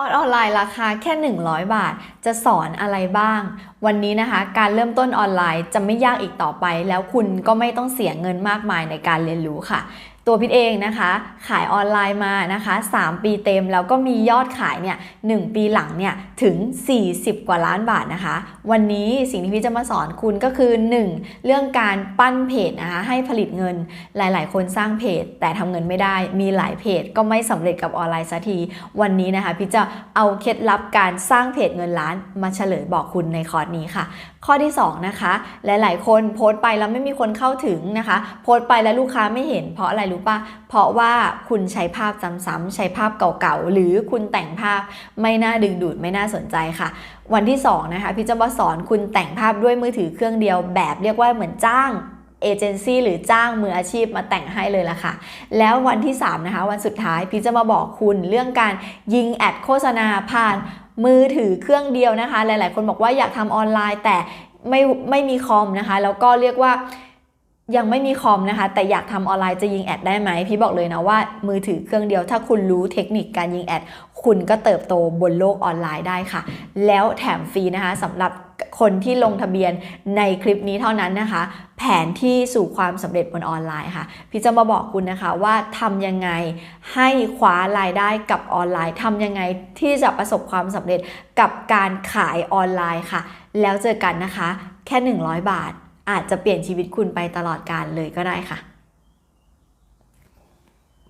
คอร์สออนไลน์ราคาแค่ 100 บาท จะสอนอะไรบ้าง วันนี้นะคะ การเริ่มต้นออนไลน์จะไม่ยากอีกต่อไป แล้วคุณก็ไม่ต้องเสียเงินมากมายในการเรียนรู้ค่ะตัวพิทเองนะคะขายออนไลน์มานะคะ 3 ปีเต็มแล้วก็มียอดขายเนี่ย1ปีหลังเนี่ยถึง 40 กว่าล้านบาทนะคะ วันนี้สิ่งที่พี่จะมาสอนคุณก็คือ 1. เรื่องการปั้นเพจนะคะให้ผลิตเงินหลาย ๆ คนสร้างเพจ แต่ทำเงินไม่ได้มีหลายเพจ ก็ไม่สำเร็จกับออนไลน์สักที วันนี้นะคะพี่จะเอาเคล็ดลับการสร้างเพจเงินล้านมาเฉลยบอกคุณในคอร์สนี้ค่ะข้อที่ 2 นะคะ หลาย ๆ คนโพสต์ไปแล้วไม่มีคนเข้าถึงนะคะ โพสต์ไปแล้วลูกค้าไม่เห็น เพราะอะไรรู้ปะเพราะว่าคุณใช้ภาพซ้ำๆใช้ภาพเก่าๆ หรือคุณแต่งภาพไม่น่าดึงดูดไม่น่าสนใจค่ะ วันที่ 2 นะคะพี่จะมาสอนคุณแต่งภาพด้วยมือถือเครื่องเดียวแบบเรียกว่าเหมือนจ้างเอเจนซี่หรือจ้างมืออาชีพมาแต่งให้เลยล่ะค่ะ แล้ววันที่ 3 นะคะ วันสุดท้ายพี่จะมาบอกคุณเรื่องการยิงแอดโฆษณาผ่าน มือถือเครื่องเดียวนะคะ หลาย ๆ คนบอกว่าอยากทำออนไลน์แต่ไม่ไม่มีคอมนะคะ แล้วก็เรียกว่ายังไม่มีคอมนะคะ แต่อยากทำออนไลน์จะยิงแอดได้ไหมพี่บอกเลยนะว่ามือถือเครื่องเดียว ถ้าคุณรู้เทคนิคการยิงแอด คุณก็เติบโตบนโลกออนไลน์ได้ค่ะ แล้วแถมฟรีนะคะสำหรับ คนที่ลงทะเบียนในคลิปนี้เท่านั้นนะคะ แผนที่สู่ความสำเร็จบนออนไลน์ค่ะ พี่จะมาบอกคุณนะคะว่าทำยังไงให้คว้ารายได้กับออนไลน์ทำยังไงที่จะประสบความสำเร็จกับการขายออนไลน์ค่ะ แล้วเจอกันนะคะ แค่ 100 บาท อาจจะเปลี่ยนชีวิตคุณไปตลอดกาลเลยก็ได้ค่ะ